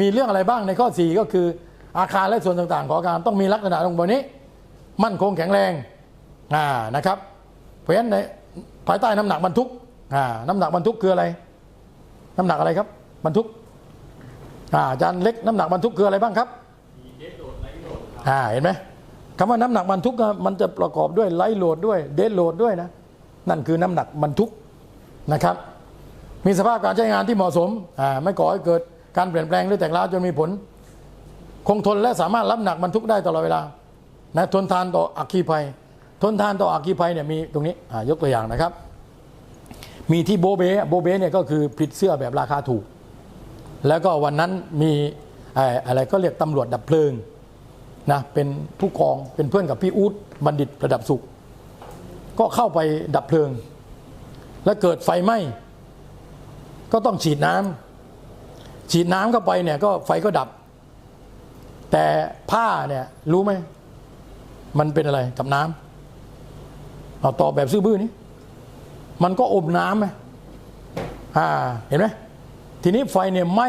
มีเรื่องอะไรบ้างในข้อ 4 ก็คือ อาคารและส่วนต่างๆ ของอาคารต้องมีลักษณะตรงบนนี้ มั่นคงแข็งแรงอ่านะครับ เพราะฉะนั้นในภายใต้น้ำหนักบรรทุกอ่าน้ำหนักบรรทุกคืออะไร น้ำหนักอะไรครับบรรทุกอ่าอาจารย์เล็กน้ำหนักบรรทุกคืออะไรบ้างครับอ่าเห็นไหมคำว่าน้ำหนักบรรทุกอะมันจะประกอบด้วยไลท์โหลดด้วยเดดโหลดด้วยนะนั่นคือน้ำหนักบรรทุกนะครับ มีสภาพการใช้งานที่เหมาะสมอ่าไม่ก่อให้เกิด การเปลี่ยนแปลงหรือแตกร้าวจนมีผล คงทนและสามารถรับหนักบรรทุกได้ตลอดเวลานะทนทานต่ออัคคีภัย ทนทานต่ออัคคีภัยเนี่ยมีตรงนี้ยกตัวอย่างนะครับ มีที่โบเบโบเบเนี่ยก็คือผลิตเสื้อแบบราคาถูก แล้วก็วันนั้นมีอะไรก็เรียกตำรวจดับเพลิงนะเป็นผู้กองเป็นเพื่อนกับพี่อู๊ดบัณฑิตประดับสุข ก็เข้าไปดับเพลิง แล้วเกิดไฟไหม้ก็ต้องฉีดน้ำ ฉีดน้ำเข้าไปเนี่ยก็ไฟก็ดับ แต่ผ้าเนี่ยรู้ไหม มันเป็นอะไรกับน้ำเอาตอบแบบซื่อบื้อนี้ มันก็อมน้ำไหมอ่าเห็นไหมทีนี้ไฟเนี่ยไหม้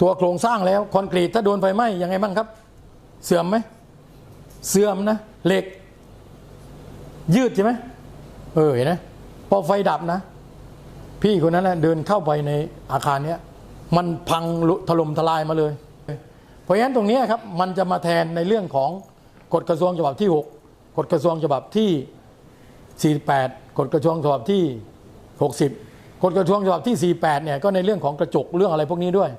ตัวโครงสร้างแล้วคอนกรีตถ้าโดนไฟไหม้ยังไงบ้างครับ เสื่อมไหมเสื่อมนะเหล็ก ยืดใช่ไหมเออเห็นไหมพอไฟดับนะ พี่คนนั้นนะเดินเข้าไปในอาคารเนี้ย มันพังถล่มทลายมาเลย เพราะฉะนั้นตรงนี้ครับมันจะมาแทนในเรื่องของกฎกระทรวงฉบับที่ 6 กฎกระทรวงฉบับที่ 48 กฎกระทรวงฉบับที่ 60 กฎกระทรวงฉบับที่ 48 เนี่ยก็ในเรื่องของกระจกเรื่องอะไรพวกนี้ด้วย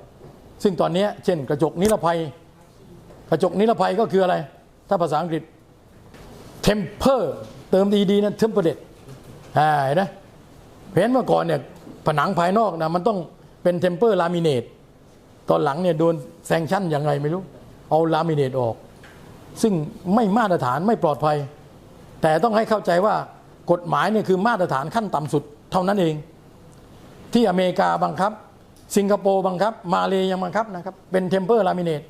ซึ่งตอนนี้เช่น กระจกนิรภัย กระจกนิรภัยก็คืออะไร ถ้าภาษาอังกฤษ temper เติมดีๆนะ temperate อ่าเห็นไหมเห็นเมื่อก่อนเนี่ยผนังภายนอกนะมันต้อง เป็น temper laminate ตตอนหลังเนี่ยโดนแซงชั่นยังไงไม่รู้ เอาลามิเนตออก ซึ่งไม่มาตรฐานไม่ปลอดภัย แต่ต้องให้เข้าใจว่ากฎหมายเนี่ยคือมาตรฐานขั้นต่ำสุดเท่านั้นเอง ที่อเมริกาบังคับ สิงคโปร์บังคับ มาเลยังบังคับนะครับ เป็นเทมเพอร์ลามิเนต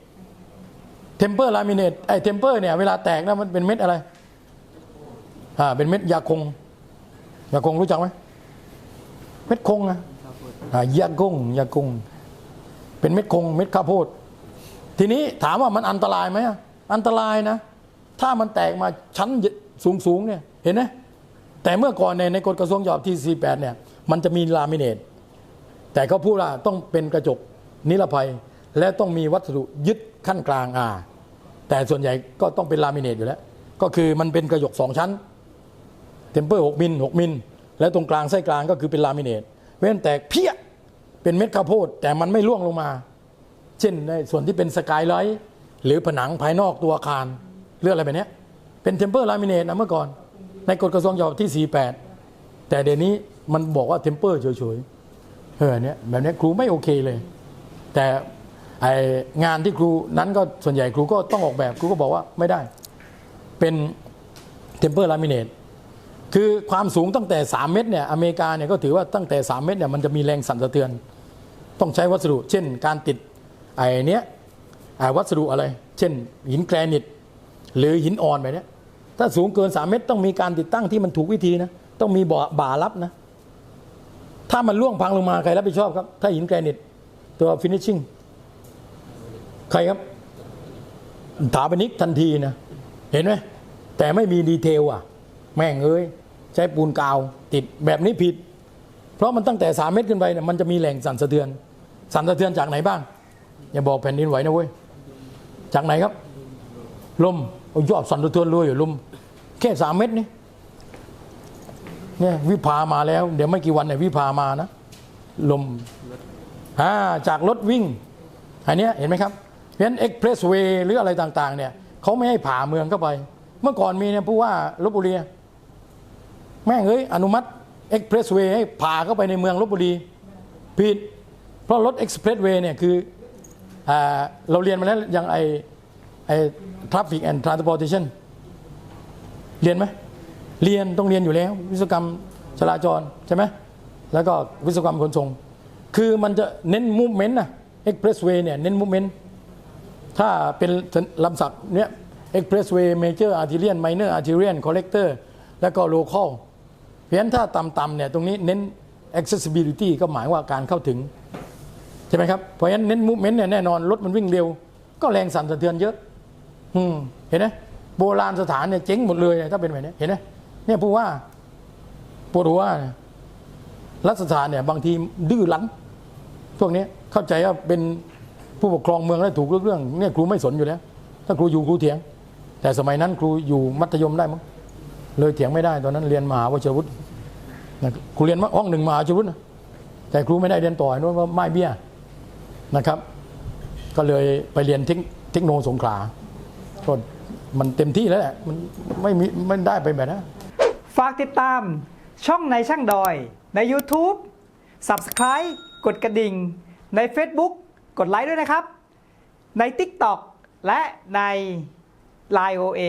เทมเพอร์ลามิเนตไอ้เทมเพอร์เนี่ยเวลาแตกแล้วมันเป็นเม็ดอะไรอ่าเป็นเม็ดยาคงยาคงรู้จักไหมเม็ดคงนะ ยาคงยาคงเป็นเม็ดคงเม็ดข้าวโพด ทีนี้ถามว่ามันอันตรายไหมอันตรายนะ ถ้ามันแตกมาชั้นสูงสูงเนี่ยเห็นไหมแต่เมื่อก่อนในในกฎกระทรวงฉบับที่ 48 เนี่ย มันจะมีลามิเนต แต่เขาพูดว่าต้องเป็นกระจกนิรภัย และต้องมีวัสดุยึดขั้นกลางอ่าแต่ส่วนใหญ่ก็ต้องเป็นลามิเนตอยู่แล้ว ก็คือมันเป็นกระจกสองชั้น เทมเปอร์6มิล6มิล และตรงกลางไส้กลางก็คือเป็นลามิเนตเว้นแตกเพี้ย เป็นเม็ดข้าวโพดแต่มันไม่ร่วงลงมา เช่นในส่วนที่เป็นสกายไลท์หรือผนังภายนอกตัวอาคารเรื่องอะไรแบบนี้เป็นเทมเปอร์ลามิเนตนะเมื่อก่อน ในกฎกระทรวงฉบับที่ 48 แต่เดี๋ยวนี้มันบอกว่าเทมเปอร์เฉยๆเออเนี่ยแบบนี้ครูไม่โอเคเลย แต่ไองานที่ครูนั้นก็ส่วนใหญ่ครูก็ต้องออกแบบครูก็บอกว่าไม่ได้ เป็นเทมเปอร์ลามิเนตคือความสูงตั้งแต่ 3 เมตรเนี่ยอเมริกาเนี่ยก็ถือว่าตั้งแต่ 3 เมตรเนี่ยมันจะมีแรงสั่นสะเทือน ต้องใช้วัสดุ เช่น การติดไอ้เนี้ยวัสดุอะไร เช่น หินแกรนิต หรือหินอ่อนแบบเนี้ยถ้าสูงเกิน 3 เมตร ต้องมีการติดตั้งที่มันถูกวิธีนะต้องมีบ่บ่ารับนะ ถ้ามันล่วงพังลงมาใครรับผิดชอบครับ ถ้าหินแกรนิตตัวฟินิชชิ่งใครครับถาปนิกทันทีนะ เห็นไหมแต่ไม่มีดีเทลอะ แม่งเอ้ย ใช้ปูนกาว ติดแบบนี้ผิด เพราะมันตั้งแต่3เมตรขึ้นไปเนี่ยมันจะมีแหล่งสั่นสะเทือน สั่นสะเทือนจากไหนบ้าง อย่าบอกแผ่นดินไหวนะเว้ย จากไหนครับ ลมยอดสั่นสะเทือนเลยอยู่ลมแค่สามเมตรนี่เนี่ยวิภามาแล้ว เดี๋ยวไม่กี่วันเนี่ยวิภามานะลมอ่าจากรถวิ่งอันนี้เห็นไหมครับเพราะฉะนั้นเอ็กเพรสเวย์หรืออะไรต่าง ๆ เนี่ยเขาไม่ให้ผ่าเมืองเข้าไป เมื่อก่อนมีเนี่ยผู้ว่าลบบุรีแม่งเอ้ยอนุมัติเอ็กเพรสเวย์ให้ผ่าเข้าไปในเมืองลบบุรีผิด เพราะรถเอ็กซ์เพรสเวย์เนี่ยคืออเราเรียนมาแล้วอย่างไอไอ traffic and transportation เรียนไหมเรียนต้องเรียนอยู่แล้ว วิศวกรรมจราจรใช่ไหมแล้วก็วิศวกรรมขนส่ง คือมันจะเน้นมูฟเมนต์นะเอ็กเพรสเวย์เนี่ยเน้นมูฟเมนต์ถ้าเป็นลำศักเนี่ยเอ็กเพรสเวย์เมเจอร์อาร์ติเรียนไมเนอร์อาร์ติเรียนคอลเลกเตอร์แล้วก็โลคอลเพราะฉะนั้นถ้าต่ำๆเนี่ยตรงนี้เน้น accessibility ก็หมายว่าการเข้าถึง ใช่ไหมครับเพราะฉะนั้นเน้นมูฟเมนต์เนี่ยแน่นอนรถมันวิ่งเร็ว ก็แรงสั่นสะเทือนเยอะ อืมเห็นไหมโบราณสถานเนี่ยเจ๊งหมดเลยถ้าเป็นแบบนี้เห็นไหมเนี่ยผู้ว่าปวดหัวรัฐสถานเนี่ยบางทีดื้อรั้นพวกนี้เข้าใจว่าเป็นผู้ปกครองเมืองแล้วถูกเรื่องเนี่ยครูไม่สนอยู่แล้ว ถ้าครูอยู่ครูเถียง แต่สมัยนั้นครูอยู่มัธยมได้มั้งเลยเถียงไม่ได้ตอนนั้นเรียนมหาวชิรวุฒิครูเรียนห้องหนึ่งมหาวิทยาวุฒินะแต่ครูไม่ได้เรียนต่อนู้นว่าไม่เบี้ย นะครับ ก็เลยไปเรียนเทคเทคโนสงขลาก็มันเต็มที่แล้วแหละมันไม่มีไม่ได้ไปแบบนั้นฝากติดตามช่องในช่างดอยใน YouTube Subscribe กดกระดิ่ง ใน Facebook กดไลค์ด้วยนะครับ ใน TikTok และใน Line OA